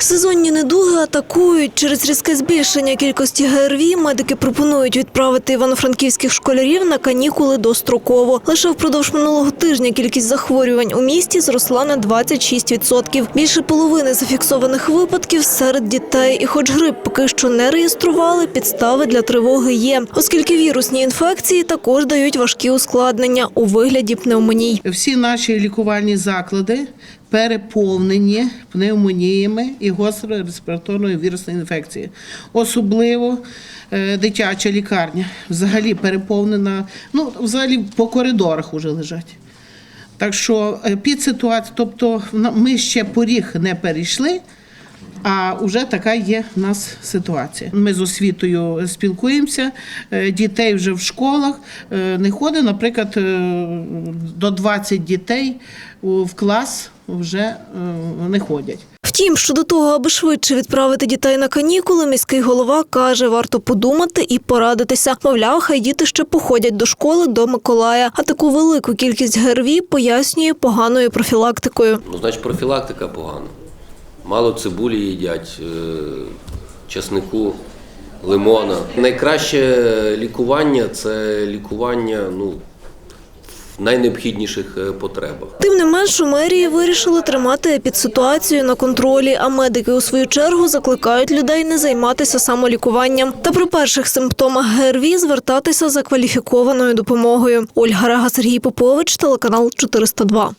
Сезонні недуги атакують. Через різке збільшення кількості ГРВІ медики пропонують відправити івано-франківських школярів на канікули достроково. Лише впродовж минулого тижня кількість захворювань у місті зросла на 26%. Більше половини зафіксованих випадків серед дітей. І хоч грип поки що не реєстрували, підстави для тривоги є, оскільки вірусні інфекції також дають важкі ускладнення у вигляді пневмоній. Всі наші лікувальні заклади переповнені пневмоніями і гострою респіраторною вірусною інфекцією. Особливо е, дитяча лікарня взагалі переповнена, ну, взагалі по коридорах вже лежать. Так що е, під ситуацією, тобто ми ще поріг не перейшли, а вже така є в нас ситуація. Ми з освітою спілкуємося, е, дітей вже в школах не ходить, наприклад, до 20 дітей в клас вже е, не ходять. Втім, щодо того, аби швидше відправити дітей на канікули, міський голова каже, варто подумати і порадитися. Мовляв, хай діти ще походять до школи до Миколая. А таку велику кількість ГРВІ пояснює поганою профілактикою. Ну, значить, профілактика погана. Мало цибулі їдять, е, часнику, лимона. Найкраще лікування це лікування ну, в найнеобхідніших е, потребах. Тим не менш, у мерії вирішили тримати епідситуацію на контролі, а медики у свою чергу закликають людей не займатися самолікуванням та при перших симптомах ГРВІ звертатися за кваліфікованою допомогою. Ольга Рега, Сергій Попович, телеканал 402.